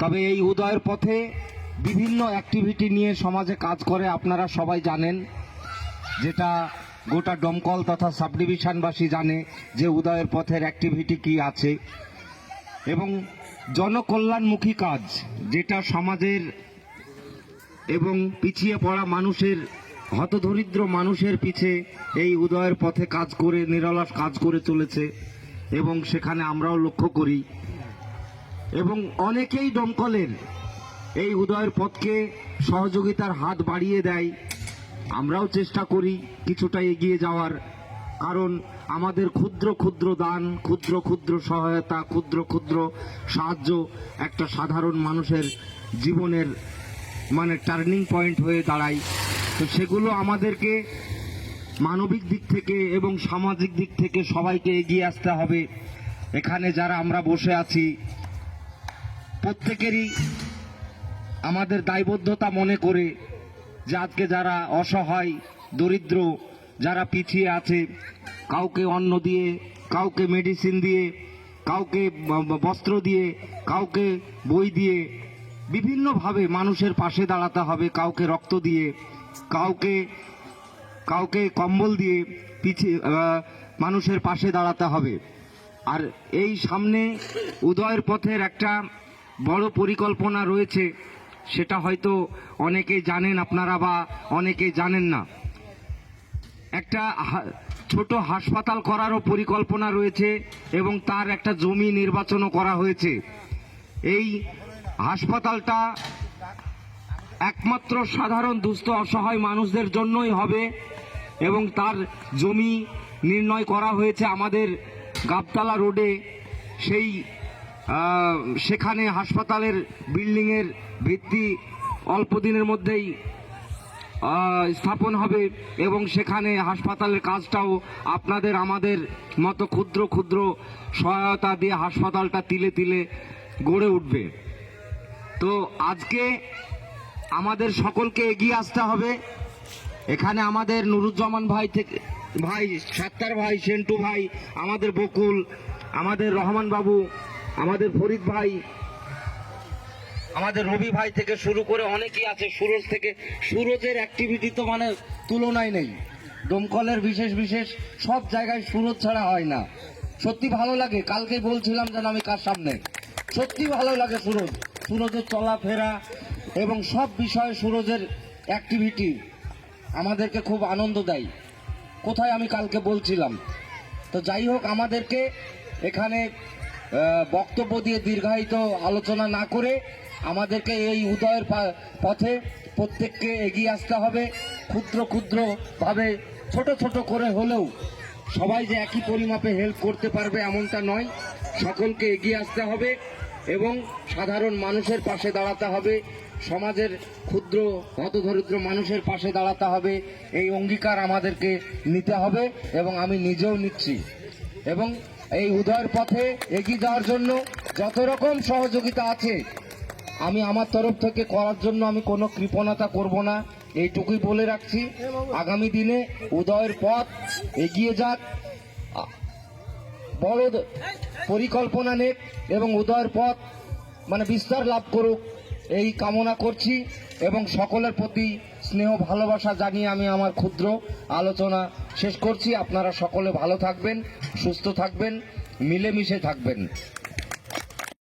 তবে এই উদয়ের পথে বিভিন্ন অ্যাক্টিভিটি নিয়ে সমাজে কাজ করে আপনারা সবাই জানেন, যেটা গোটা দমকল তথা সাব ডিভিশনবাসী জানে যে উদয়ের পথের অ্যাক্টিভিটি কি আছে। এবং জনকল্যাণমুখী কাজ, যেটা সমাজের এবং পিছিয়ে পড়া মানুষের, হতদরিদ্র মানুষের পিছে এই উদয়ের পথে কাজ করে, নিরলস কাজ করে চলেছে এবং সেখানে আমরাও লক্ষ্য করি এবং অনেকেই দমকলের এই উদয়ের পথকে সহযোগিতার হাত বাড়িয়ে দেয়। আমরাও চেষ্টা করি কিছুটা এগিয়ে যাওয়ার। কারণ আমাদের ক্ষুদ্র ক্ষুদ্র দান, ক্ষুদ্র ক্ষুদ্র সহায়তা, ক্ষুদ্র ক্ষুদ্র সাহায্য একটা সাধারণ মানুষের জীবনের মানে টার্নিং পয়েন্ট হয়ে দাঁড়ায়। তো সেগুলো আমাদেরকে মানবিক দিক থেকে এবং সামাজিক দিক থেকে সবাইকে এগিয়ে আসতে হবে। এখানে যারা আমরা বসে আছি প্রত্যেকেরই আমাদের দায়বদ্ধতা মনে করে যে আজকে যারা অসহায়, দরিদ্র, যারা পিছিয়ে আছে, কাউকে অন্ন দিয়ে, কাউকে মেডিসিন দিয়ে, কাউকে বস্ত্র দিয়ে, কাউকে বই দিয়ে, বিভিন্নভাবে মানুষের পাশে দাঁড়াতে হবে, কাউকে রক্ত দিয়ে, কাউকে কাউকে কম্বল দিয়ে পিছিয়ে মানুষের পাশে দাঁড়াতে হবে। আর এই সামনে উদয়ের পথের একটা বড় পরিকল্পনা রয়েছে, সেটা হয়তো অনেকে জানেন আপনারা বা অনেকে জানেন না। একটা ছোট হাসপাতাল করারও পরিকল্পনা রয়েছে এবং তার একটা জমি নির্বাচনও করা হয়েছে। এই হাসপাতালটা একমাত্র সাধারণ, দুস্থ, অসহায় মানুষদের জন্যই হবে এবং তার জমি নির্ণয় করা হয়েছে আমাদের গাবতলা রোডে। সেই সেখানে হাসপাতালের বিল্ডিংয়ের ভিত্তি অল্প দিনের মধ্যেই স্থাপন হবে এবং সেখানে হাসপাতালের কাজটাও আপনাদের আমাদের মতো ক্ষুদ্র ক্ষুদ্র সহায়তা দিয়ে হাসপাতালটা তিলে তিলে গড়ে উঠবে। তো আজকে আমাদের সকলকে এগিয়ে আসতে হবে। এখানে আমাদের নুরুজ্জামান ভাই থেকে, ভাই সাত্তার ভাই, সেন্টু ভাই, আমাদের বকুল, আমাদের রহমান বাবু আমাদের ফরিদ ভাই। আমাদের রবি ভাই থেকে শুরু করে অনেকেই আছে, সুরজ থেকে। সুরজের অ্যাক্টিভিটি তো মানে তুলনায় নেই। দমকলের বিশেষ বিশেষ সব জায়গায় সুরজ ছাড়া হয় না। সত্যি ভালো লাগে, কালকে বলছিলাম যেন আমি কার সামনে। সত্যি ভালো লাগে সুরজ। সুরজের চলাফেরা এবং সব বিষয়ে সুরজের অ্যাক্টিভিটি আমাদেরকে খুব আনন্দ দেয়। কোথায় আমি কালকে বলছিলাম? তো যাই হোক, আমাদেরকে এখানে বক্তব্য দিয়ে দীর্ঘায়িত আলোচনা না করে আমাদেরকে এই উদয়ের পথে প্রত্যেককে এগিয়ে আসতে হবে, ক্ষুদ্র ক্ষুদ্রভাবে ছোট ছোট করে হলেও সবাই যে একই পরিমাপে হেল্প করতে পারবে এমনটা নয়। সকলকে এগিয়ে আসতে হবে এবং সাধারণ মানুষের পাশে দাঁড়াতে হবে, সমাজের ক্ষুদ্র হতদরিদ্র মানুষের পাশে দাঁড়াতে হবে, এই অঙ্গীকার আমাদেরকে নিতে হবে এবং আমি নিজেও নিচ্ছি। এবং এই উদয়ের পথে এগিয়ে যাওয়ার জন্য যত রকম সহযোগিতা আছে, আমি আমার তরফ থেকে করার জন্য আমি কোনো কৃপণতা করব না। এইটুকুই বলে রাখছি। আগামী দিনে উদয়ের পথ এগিয়ে যাক। বড় পরিকল্পনা নেক এবং উদয়ের পথ মানে বিস্তার লাভ করুক। এই কামনা করছি এবং সকলের প্রতি স্নেহ, ভালোবাসা জানিয়ে আমি আমার ক্ষুদ্র আলোচনা শেষ করছি। আপনারা সকলে ভালো থাকবেন, সুস্থ থাকবেন, মিলেমিশে থাকবেন।